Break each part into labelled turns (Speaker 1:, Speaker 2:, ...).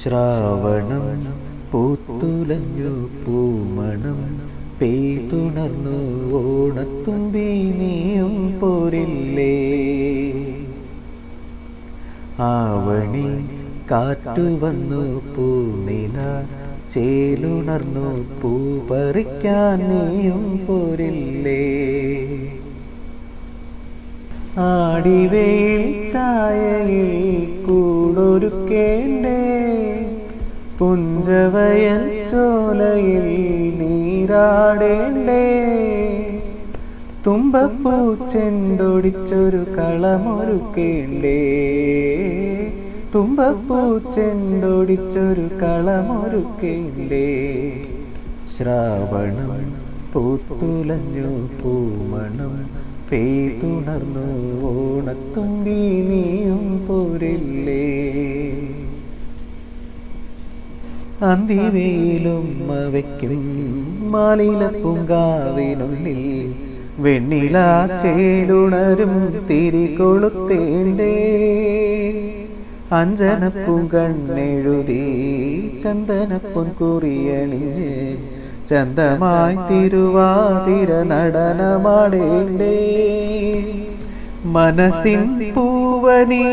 Speaker 1: ശ്രാവണം പൂത്തുലഞ്ഞു പൂമണം പെയ്തുണർന്നു ഓണത്തുമ്പി നീയും പോരില്ലേ? ആവണി കാറ്റു വന്നു പൂനില ചേലുണർന്നു പൂ പറിക്കാൻ നീയും പോരില്ലേ? ആടിവേൽ ചായയിൽ കൂടൊരുക്കേണ്ടേ? പുഞ്ചവയൽ ചോലയിൽ നീരാടേണ്ടേ? തുമ്പപ്പൂ ചെണ്ടൊടിച്ചൊരു കളമൊരുക്കേണ്ടേ? തുമ്പപ്പൂ ചെണ്ടൊടിച്ചൊരു കളമൊരുക്കേണ്ടേ? ശ്രാവണം പൂത്തുലഞ്ഞു പൂമണം പെയ്തുണർന്നു ഓണത്തുമ്പി നീയും പോരില്ലേ? അന്തിവേലും വയ്ക്കും മാലില പൂങ്കാവിനുള്ളിൽ വെണ്ണില ചേലുണരും തിരികൊളുത്തേണ്ടേ അഞ്ജനപ്പും കണ്ണെഴുതി ചന്ദനപ്പും കുറിയണിഞ്ഞ് ചന്തമായി തിരുവാതിര നടനമാടേണ്ടേ. മനസ്സിൻ പൂവനി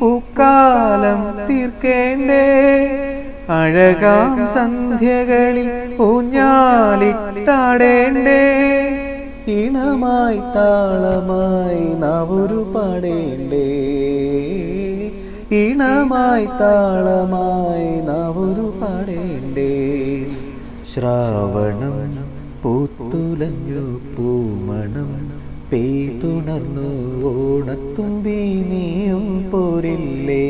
Speaker 1: പൂക്കാലം തീർക്കേണ്ടേ. അഴകാം സന്ധ്യകളിൽ ഊഞ്ഞാലിട്ടാടേണ്ടേ? ഇണമായി താളമായി നാവൊരു പാടേണ്ടേ? ഇണമായി താളമായി നാവൊരു പാടേണ്ടേ? ശ്രാവണം പൂത്തുലഞ്ഞു പൂമണം പെയ്തുണർന്നു ഓണത്തുമ്പി നീയും പോരില്ലേ?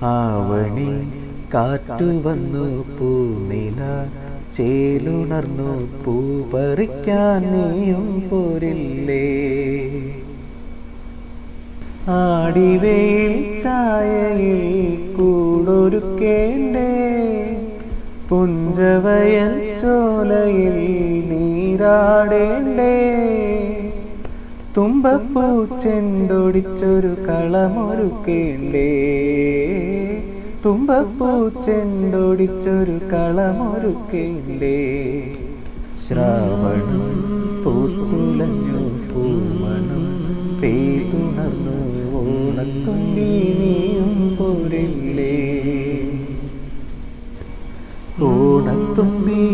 Speaker 1: ആവണി കാറ്റു വന്നു പൂനില ചേലുണർന്നു പൂ പറിക്കാൻ നീയും പോരില്ലേ? ആടിവേൽ ചായയിൽ കൂടൊരുക്കേണ്ടേ? പുഞ്ചവയൽ ചോലയിൽ നീരാടേണ്ടേ? തുമ്പപ്പൂ ചെണ്ടൊടിച്ചൊരു കളമൊരുക്കേണ്ടേ? തുമ്പപ്പൂ ചെണ്ടൊടിച്ചൊരു കളമൊരുക്കേണ്ടേ? ശ്രാവണം പൂത്തുലഞ്ഞു പൂമണം പെയ്തുണർന്നു ഓണത്തുമ്പി നീയും പോരില്ലേ? ഓണത്തുമ്പി